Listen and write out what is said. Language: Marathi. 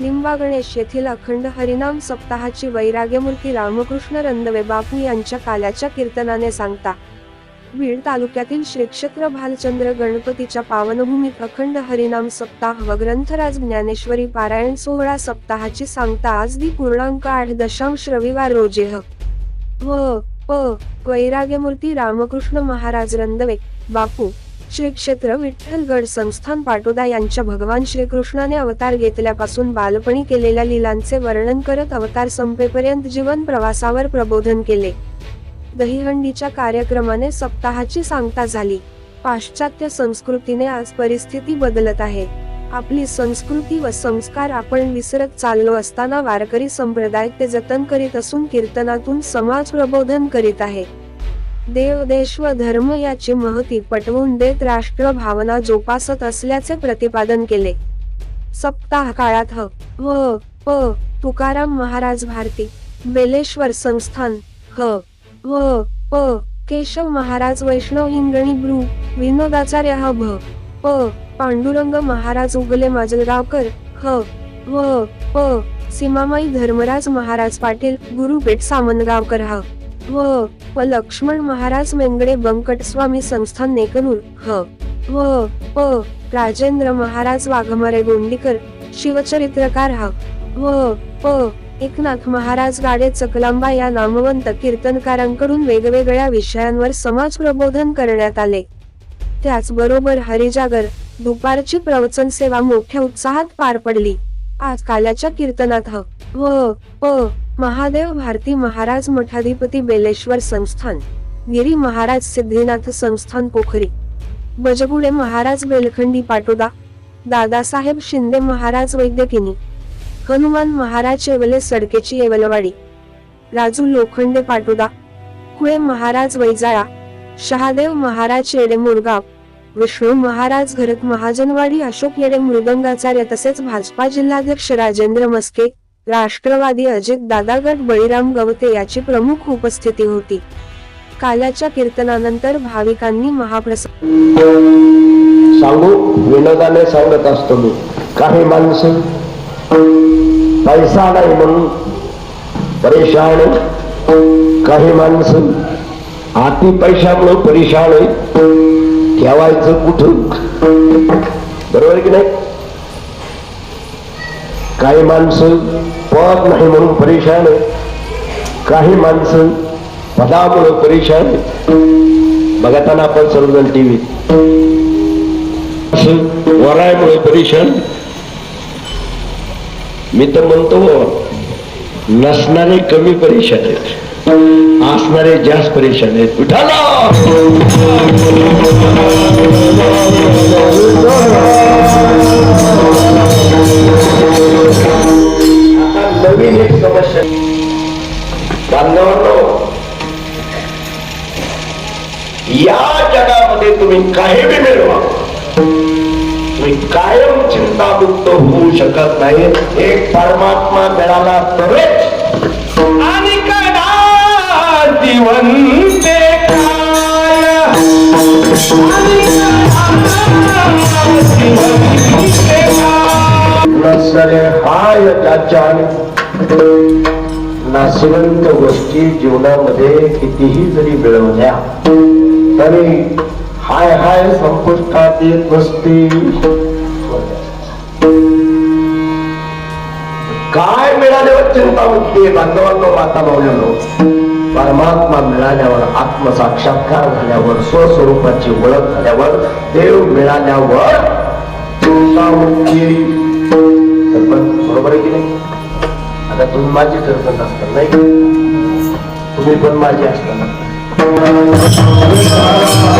लिंबा गणेश येथील अखंड हरिनाम सप्ताहाची वैराग्यमूर्ती रामकृष्ण रंदवे बापू यांच्या काल्याच्या कीर्तनाने सांगता. बीड तालुक्यातील श्रीक्षेत्र भालचंद्र गणपतीच्या पावनभूमीत अखंड हरिनाम सप्ताह व ग्रंथराज ज्ञानेश्वरी पारायण सोहळा सप्ताहाची सांगता आज दि पूर्णांक आठ दशांश रविवार रोजी ह. व प वैराग्यमूर्ती रामकृष्ण महाराज रंदवे बापू श्री क्षेत्र विठ्ठलगड संस्थान पाटोदा यांच्या भगवान श्रीकृष्णाने अवतार घेतल्यापासून बालपणी केलेल्या लीलांचे वर्णन करत अवतार संपेपर्यंत जीवन प्रवासावर प्रबोधन केले. दहीहंडीच्या कार्यक्रमाने सप्ताहाची सांगता झाली. पाश्चात्य संस्कृतीने आज परिस्थिती बदलत आहे. आपली संस्कृती व संस्कार आपण विसरत चाललो असताना वारकरी संप्रदाय ते जतन करीत असून कीर्तनातून समाज प्रबोधन करीत आहे. देव देश व धर्म याची महती पटवून देत राष्ट्र भावना जोपासत असल्याचे प्रतिपादन केले. सप्ताह काळात ह व प तुकाराम महाराज भारती बेलेश्वर संस्थान ह व प केशव महाराज वैष्णव हिंगणी ब्रू विनोदाचार्य ह भ प पांडुरंग महाराज उगले माजलगावकर ह व प सीमामाई धर्मराज महाराज पाटील गुरुपेठ सामनगावकर ह. व प लक्ष्मण महाराज मेंगडे बंकटस्वामी संस्थान नेकनूर ह. व प. राजेंद्र महाराज वाघमारे गोंडीकर शिवचरित्रकार हा. व प. एकनाथ महाराज गाडे चकलांबा या नामवंत कीर्तनकारांकडून वेगवेगळ्या विषयांवर समाज प्रबोधन करण्यात आले. त्याचबरोबर हरिजागर दुपारची प्रवचन सेवा मोठ्या उत्साहात पार पडली. आज कालाच्या कीर्तनात ह. व प. महादेव भारती महाराज मठाधिपती बेलेश्वर संस्थान गिरी महाराज सिद्धिनाथ संस्थान पोखरी बजगुडे महाराज बेलखंडी पाटोदा दादासाहेब शिंदे महाराज वैद्यकिनी हनुमान महाराज येवले सडकेची येवलवाडी राजू लोखंडे पाटोदा कुळे महाराज वैजाळा शहादेव महाराज येडे मुरगाव विष्णू महाराज घरत महाजनवाडी अशोक येडे मृदंगाचार्य तसेच भाजपा जिल्हाध्यक्ष राजेंद्र मस्के राष्ट्रवादी अजित दादागट बळीराम गवते याची प्रमुख उपस्थिती होती. काल्याच्या कीर्तनानंतर भाविकांनी महाप्रसाद सांगू विनोदाने सांगत असतो मी. काही माणसं पैसा नाही म्हणून परेशान काही माणसं आती पैशामुळे परेशान ठेवायचं कुठं बरोबर की नाही? काही माणसं पद नाही म्हणून परेशान आहे काही माणसं पदामुळं परेशान बघताना आपण सर्वजण टीव्ही. असं वरायमुळे परेशान मी तर म्हणतो नसणारे कमी परेशान आहेत. असणारे जास्त परेशान आहेत. विठाला या जगामध्ये तुम्ही काही बी मिळवा. तुम्ही कायम चिंतामुक्त होऊ शकत नाही. एक परमात्मा मिळाला तरच आणि कदा जिवंते काय. नसरे हाय त्याच्या नाशिवंत गोष्टी जीवनामध्ये कितीही जरी मिळवल्या आणि हाय हाय संपुष्टात येत नसते काय मिळाल्यावर चिंता होती बांधवांनो माता भावलेलो परमात्मा मिळाल्यावर आत्मसाक्षात्कार झाल्यावर स्वस्वरूपाची ओळख झाल्यावर देव मिळाल्यावर चिंता होती बरोबर आहे की नाही? आता तुम्ही माझी सरपंच असतात नाही तुम्ही पण माझी असताना Altyazı